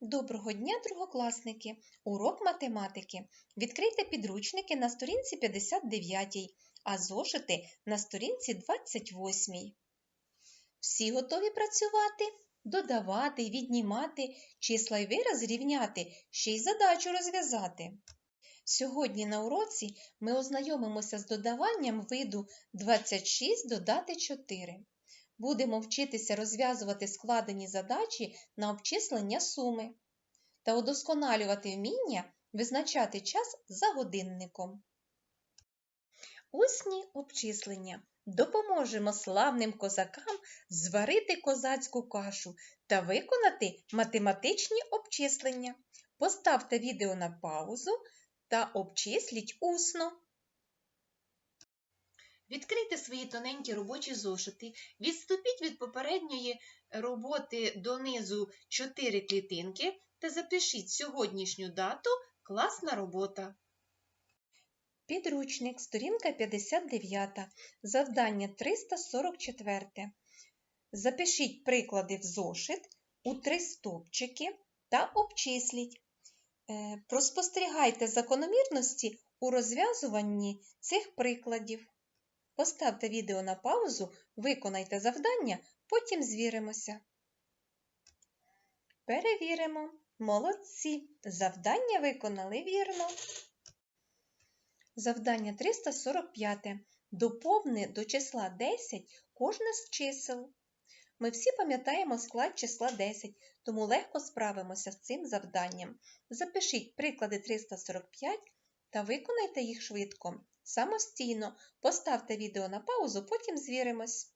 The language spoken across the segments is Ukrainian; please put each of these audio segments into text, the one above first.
Доброго дня, другокласники! Урок математики. Відкрийте підручники на сторінці 59, а зошити на сторінці 28. Всі готові працювати? Додавати, віднімати, числа й вирази рівняти, ще й задачу розв'язати. Сьогодні на уроці ми ознайомимося з додаванням виду 26 додати 4. Будемо вчитися розв'язувати складені задачі на обчислення суми та удосконалювати вміння визначати час за годинником. Усні обчислення. Допоможемо славним козакам зварити козацьку кашу та виконати математичні обчислення. Поставте відео на паузу та обчисліть усно. Відкрийте свої тоненькі робочі зошити, відступіть від попередньої роботи донизу 4 клітинки та запишіть сьогоднішню дату класна робота. Підручник, сторінка 59, завдання 344. Запишіть приклади в зошит у три стовпчики та обчисліть. Е, Проспостерігайте закономірності у розв'язуванні цих прикладів. Поставте відео на паузу, виконайте завдання, потім звіримося. Перевіримо. Молодці! Завдання виконали вірно. Завдання 345. Доповни до числа 10 кожне з чисел. Ми всі пам'ятаємо склад числа 10, тому легко справимося з цим завданням. Запишіть приклади 345 та виконайте їх швидко. Самостійно поставте відео на паузу, потім звіримось.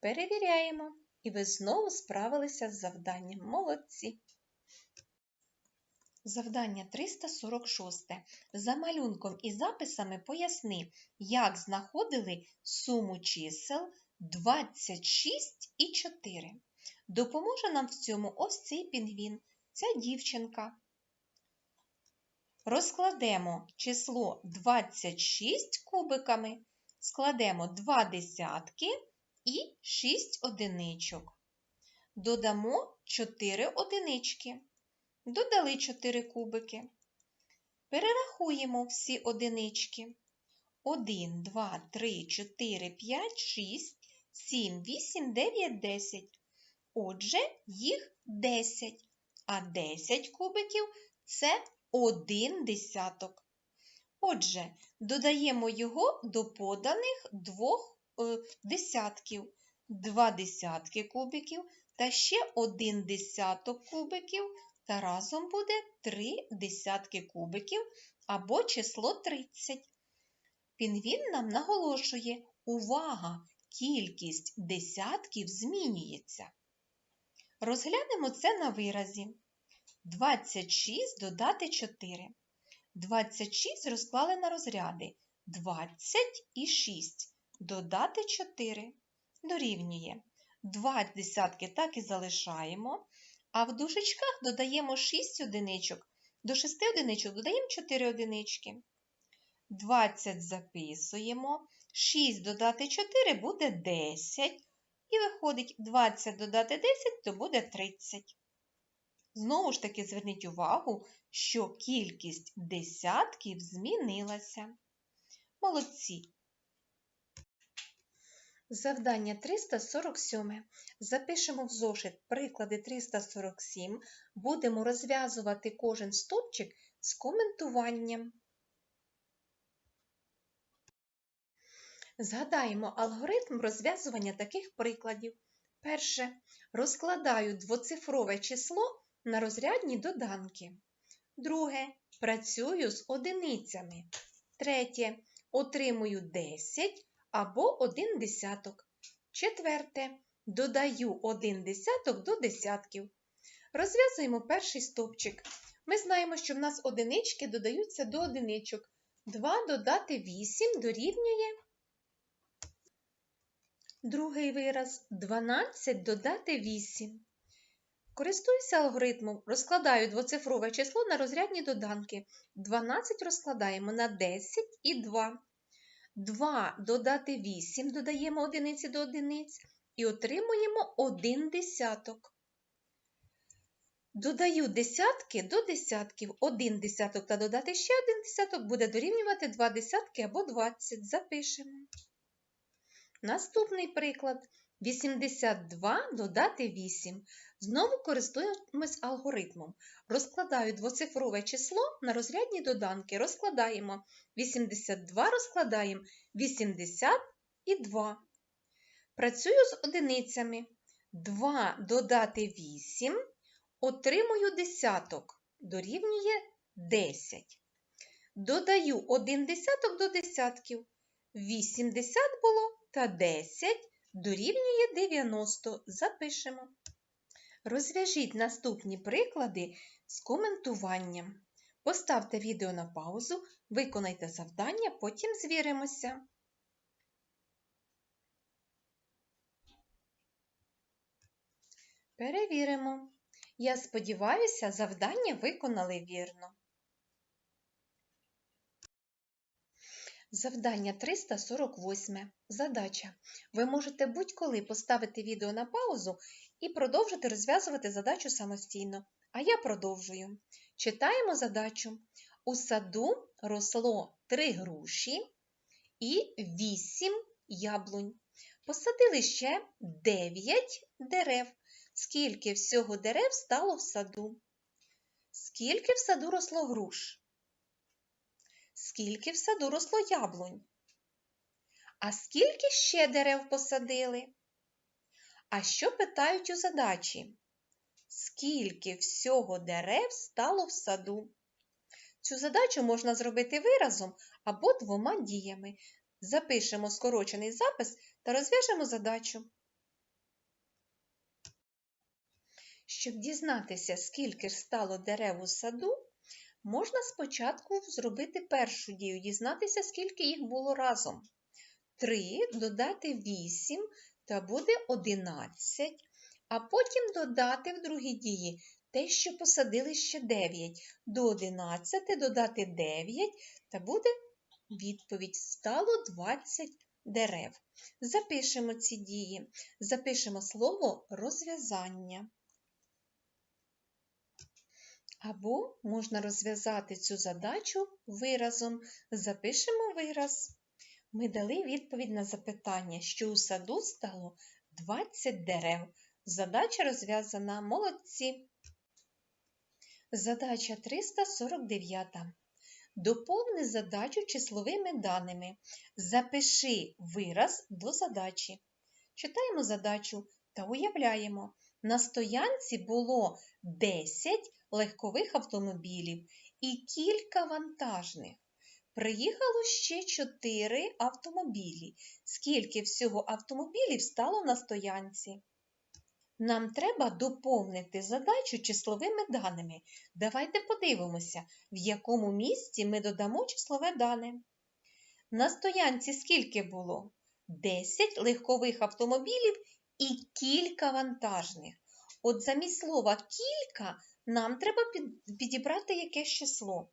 Перевіряємо. І ви знову справилися з завданням. Молодці. Завдання 346. За малюнком і записами поясни, як знаходили суму чисел 26 і 4. Допоможе нам в цьому ось цей пінгвін, ця дівчинка. Розкладемо число 26 кубиками, складемо 2 десятки і 6 одиничок. Додамо 4 одинички. Додали 4 кубики. Перерахуємо всі одинички. 1, 2, 3, 4, 5, 6, 7, 8, 9, 10. Отже, їх 10. А 10 кубиків це 1 десяток. Отже, додаємо його до поданих двох е, десятків. 2 десятки кубиків та ще 1 десяток кубиків та разом буде 3 десятки кубиків або число 30. Пінгвін нам наголошує, увага, кількість десятків змінюється. Розглянемо це на виразі. 26 додати 4. 26 розклали на розряди. 20 і 6 додати 4 дорівнює. 2 десятки так і залишаємо, а в дужечках додаємо 6 одиничок. До 6 одиничок додаємо 4 одинички. 20 записуємо. 6 додати 4 буде 10. І виходить 20 додати 10, то буде 30. Знову ж таки зверніть увагу, що кількість десятків змінилася. Молодці! Завдання 347. Запишемо в зошит приклади 347. Будемо розв'язувати кожен стопчик з коментуванням. Згадаємо алгоритм розв'язування таких прикладів. Перше. Розкладаю двоцифрове число на розрядні доданки. Друге. Працюю з одиницями. Третє. Отримую 10 або 1 десяток. Четверте. Додаю 1 десяток до десятків. Розв'язуємо перший стовпчик. Ми знаємо, що в нас одинички додаються до одиничок. 2 додати 8 дорівнює. Другий вираз 12 додати 8. Користуюся алгоритмом, розкладаю двоцифрове число на розрядні доданки. 12 розкладаємо на 10 і 2. 2 додати 8 додаємо одиниці до одиниць. І отримуємо 1 десяток. Додаю десятки до десятків. 1 десяток та додати ще 1 десяток буде дорівнювати 2 десятки або 20. Запишемо. Наступний приклад. 82 додати 8. Знову користуємось алгоритмом. Розкладаю двоцифрове число на розрядні доданки. Розкладаємо 82, розкладаємо 80 і 2. Працюю з одиницями. 2 додати 8. Отримую десяток. Дорівнює 10. Додаю 1 десяток до десятків. 80 було та 10 дорівнює 90. Запишемо. Розв'яжіть наступні приклади з коментуванням. Поставте відео на паузу, виконайте завдання, потім звіримося. Перевіримо. Я сподіваюся, завдання виконали вірно. Завдання 348. Задача. Ви можете будь-коли поставити відео на паузу і продовжити розв'язувати задачу самостійно. А я продовжую. Читаємо задачу. У саду росло 3 груші і 8 яблунь. Посадили ще 9 дерев. Скільки всього дерев стало в саду? Скільки в саду росло груш? Скільки в саду росло яблунь? А скільки ще дерев посадили? А що питають у задачі? Скільки всього дерев стало в саду? Цю задачу можна зробити виразом або двома діями. Запишемо скорочений запис та розв'яжемо задачу. Щоб дізнатися, скільки ж стало дерев у саду, можна спочатку зробити першу дію, дізнатися, скільки їх було разом. 3 додати 8 та буде 11, а потім додати в другій дії те, що посадили ще 9. До 11 додати 9 та буде відповідь. Стало 20 дерев. Запишемо ці дії. Запишемо слово розв'язання. Або можна розв'язати цю задачу виразом. Запишемо вираз. Ми дали відповідь на запитання, що у саду стало 20 дерев. Задача розв'язана молодці. Задача 349. Доповни задачу числовими даними. Запиши вираз до задачі. Читаємо задачу та уявляємо. На стоянці було 10 легкових автомобілів і кілька вантажних. Приїхало ще 4 автомобілі. Скільки всього автомобілів стало на стоянці? Нам треба доповнити задачу числовими даними. Давайте подивимося, в якому місці ми додамо числове дане. На стоянці скільки було? 10 легкових автомобілів і кілька вантажних. От замість слова кілька нам треба підібрати якесь число.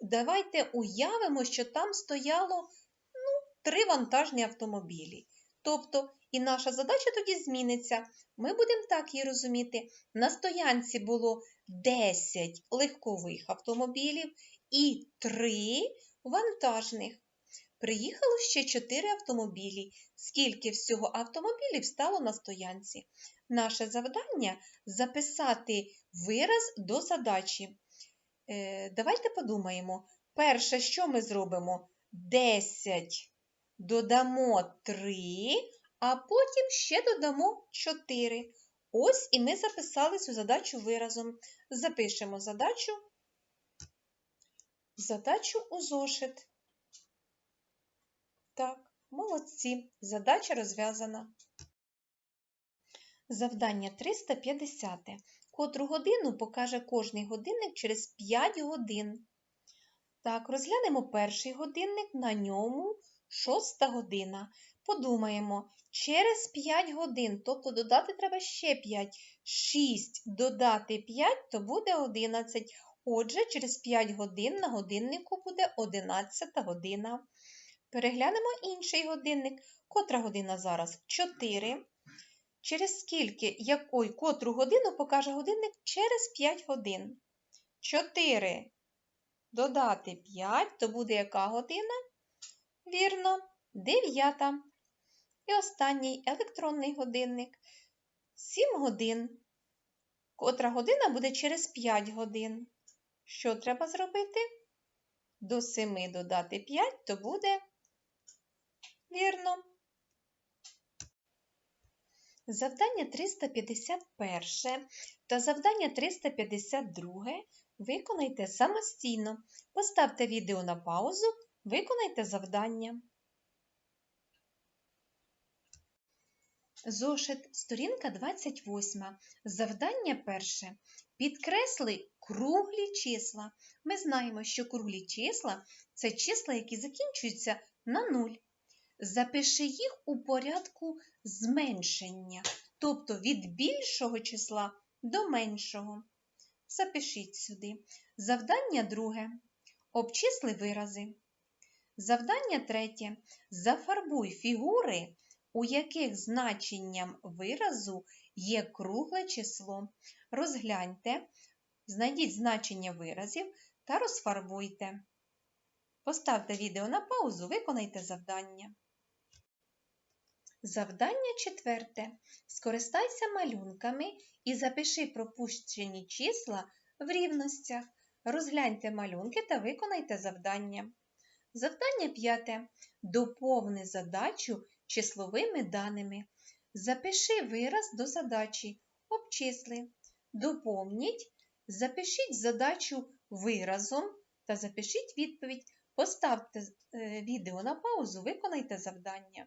Давайте уявимо, що там стояло ну, три вантажні автомобілі. Тобто, і наша задача тоді зміниться. Ми будемо так її розуміти. На стоянці було 10 легкових автомобілів і 3 вантажних. Приїхало ще 4 автомобілі. Скільки всього автомобілів стало на стоянці? Наше завдання записати вираз до задачі. Е, давайте подумаємо. Перше, що ми зробимо? 10 додамо 3, а потім ще додамо 4. Ось і ми записали цю задачу виразом. Запишемо задачу, задачу у зошит. Так, молодці. Задача розв'язана. Завдання 350. Котру годину покаже кожний годинник через 5 годин. Так, розглянемо перший годинник, на ньому шоста година. Подумаємо, через 5 годин, тобто додати треба ще 5. 6 додати 5, то буде 11. Отже, через 5 годин на годиннику буде 11 година. Переглянемо інший годинник. Котра година зараз? 4. Через скільки, якої, котру годину покаже годинник через 5 годин. 4 додати 5, то буде яка година? Вірно, 9. І останній електронний годинник. 7 годин. Котра година буде через 5 годин. Що треба зробити? До 7 додати 5, то буде вірно. Завдання 351 та завдання 352 виконайте самостійно. Поставте відео на паузу, виконайте завдання. Зошит, сторінка 28. Завдання перше. Підкресли круглі числа. Ми знаємо, що круглі числа це числа, які закінчуються на 0. Запиши їх у порядку зменшення, тобто від більшого числа до меншого. Запишіть сюди. Завдання друге. Обчисли вирази. Завдання третє. Зафарбуй фігури, у яких значенням виразу є кругле число. Розгляньте, знайдіть значення виразів та розфарбуйте. Поставте відео на паузу, виконайте завдання. Завдання четверте. Скористайся малюнками і запиши пропущені числа в рівностях. Розгляньте малюнки та виконайте завдання. Завдання п'яте. Доповни задачу числовими даними. Запиши вираз до задачі. Обчисли. Доповніть. Запишіть задачу виразом та запишіть відповідь. Поставте е, відео на паузу, виконайте завдання.